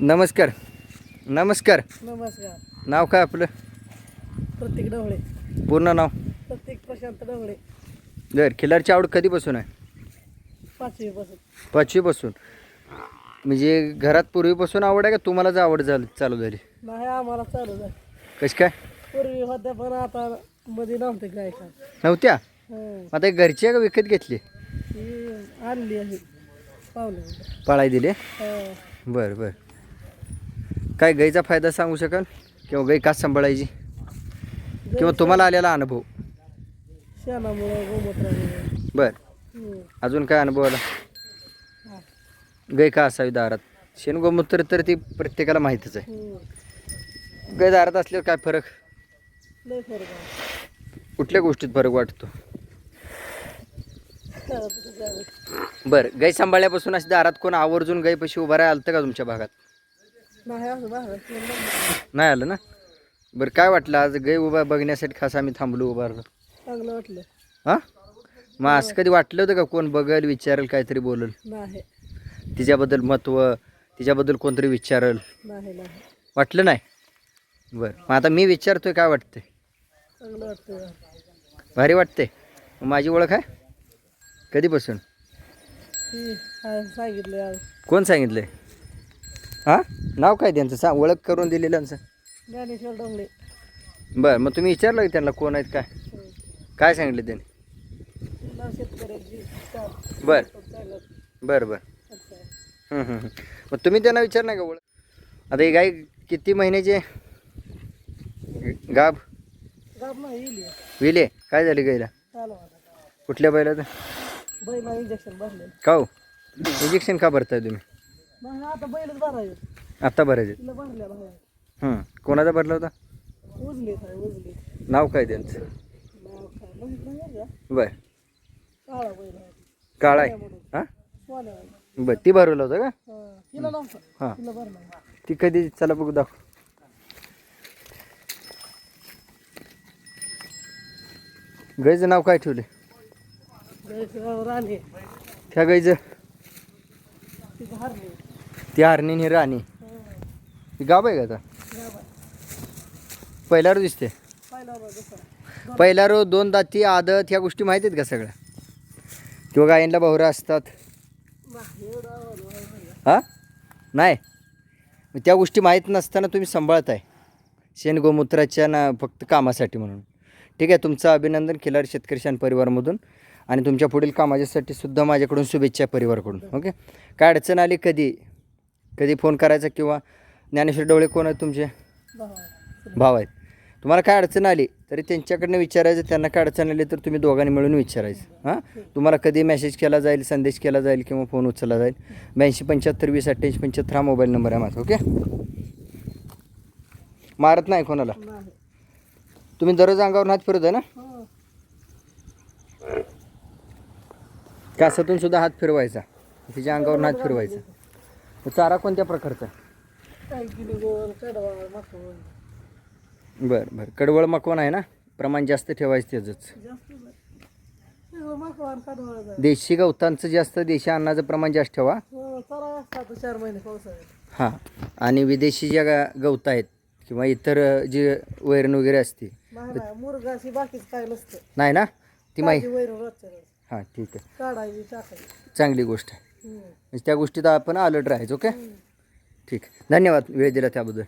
नमस्कार. नमस्कार. नमस्कार. नाव काय आपलं? प्रत्येक डवळे पूर्ण नाव? प्रत्येक प्रशांत डवळे जर खिलारची आवड कधीपासून आहे? पाचवी पासून पाचवीपासून. म्हणजे घरात पूर्वीपासून आवड आहे का तुम्हालाच आवड झाली चालू झाली? नाही आम्हाला चालू झालं. कशी काय? पूर्वी होत्या पण आता मध्ये नव्हते काय का? नव्हत्या? हं. आता घरची आहे का विकत घेतली? ही आणली आहे. पाहुणे पाळाय दिले हं. बरं बरं. काय गाईचा फायदा सांगू शकाल? किंवा गाई का सांभाळायची? किंवा तुम्हाला आलेला अनुभव? शेणामुळं गोमूत्रामुळं. बरं. अजून काय अनुभव आला? हा. गाय का असावी दारात? शेण गोमूत्र तर ती प्रत्येकाला माहीतच आहे. हं. गाय दारात असल्यावर काय फरक? लय फरक आहे. कुठल्या गोष्टीत फरक वाटतो? आहे. बरं. गाय सांभाळल्यापासून अशी दारात कोण आवर्जून गायपाशी उभा राहा आलं का तुमच्या भागात? नाही आलं ना? बरं काय वाटलं आज? गाय उभा बघण्यासाठी खास आम्ही थांबलो उभा राहिलो. चांगलं वाटलं. हां? मग असं कधी वाटलं होतं का कोण बघेल विचारेल काहीतरी बोलेल? नाही. तिच्याबद्दल महत्त्व तिच्याबद्दल कोणतरी विचारेल? नाही नाही. वाटलं नाही? बरं मग आता मी विचारतोय काय वाटतंय? चांगलं वाटतं भारी वाटते माझी ओळख आहे? कधीपासून? सांगितलं कोण सांगितलंय? हां? नाव काय त्यांचं? सांग ओळख करून दिलेल्यांचं ज्ञानेश्वर डोंगळे बरं मग तुम्ही विचारलं का त्यांना कोण आहेत काय. काय सांगितलं त्यांनी? नाव शेतकऱ्याची चाल बरं. चालत बरं बरं. हं, हं, हं. मग तुम्ही त्यांना विचार नाही का ओळख? आता ही गाय किती महिन्याची आहे? गाब गाब नाही विले काय झाली गायला? चालू आता कुठल्या बैलाचं? बैला इंजेक्शन भरलेलं. का हो इंजेक्शन का भरताय तुम्ही? आता बैलच भरायचं. आत्ता भरायचे? तिला हं. कोणाचा भरला होता? उजली आहे उजली. नाव काय त्यांचं? नाव काय? माहीत नाही बरं का? बरं. काळा बैल आहे. काळा आहे. हां? सोन्या आहे. बरं ती भरवलं होतं का? हा, तिला नव्हतं. हां. तिला भरला ती कधी? चला बघू दाखव. गाईचं नाव काय ठेवले? राणे. त्या गाईचं तिथं हरली ती हरणी आणि राणी. गाव आहे का आता? पहिला रो दिसते. पाहिला होता दुसरा. पहिला रो दोन दाती आदत ह्या गोष्टी माहिती आहेत का सगळ्या? किंवा गायींला बहुरा असतात. हां? नाही. मग त्या गोष्टी माहीत नसताना तुम्ही सांभाळताय. शेण गोमूत्राच्या ना फक्त कामासाठी म्हणून. ठीक आहे तुमचं अभिनंदन खिलारी शेतकरी शान परिवारमधून. आणि तुमच्या पुढील कामाच्यासाठी सुद्धा माझ्याकडून शुभेच्छा आहे परिवाराकडून. ओके? काय अडचण आली कधी? कधी फोन करायचा किंवा ज्ञानेश्वर डोळे कोण आहेत तुमचे? भाव आहेत. तुम्हाला काय अडचण आली तरी त्यांच्याकडनं विचारायचं त्यांना काय अडचण आली तर तुम्ही दोघांनी मिळून विचारायचं. हां? तुम्हाला कधी मेसेज केला जाईल संदेश केला जाईल किंवा फोन उचलला जाईल. ब्याऐंशी पंच्याहत्तर वीस अठ्ठ्याऐंशी पंच्याहत्तर हा मोबाईल नंबर आहे माझा ओके? मारत नाही कोणाला? तुम्ही दररोज अंगावर हात फिरवता ना? कासातून सुद्धा हात फिरवायचा. तिच्या अंगावर हात फिरवायचा. तर चारा कोणत्या प्रकारचा? बरं बरं. कडवळ मकवान आहे ना? प्रमाण जास्त ठेवायचं त्याचंच. देशी गवतांचं जास्त देशी अन्नाचं प्रमाण जास्त ठेवा. हो. हां आणि विदेशी ज्या गवत आहेत किंवा इतर जी वैरण वगैरे असते नाही ना? ती माही ताजी वैरण रोजच्या रोज. हां ठीक आहे. चांगली गोष्ट आहे. म्हणजे त्या गोष्टीत आपण अलर्ट राहायचं ओके? ठीक आहे धन्यवाद वेळ दिला त्याबद्दल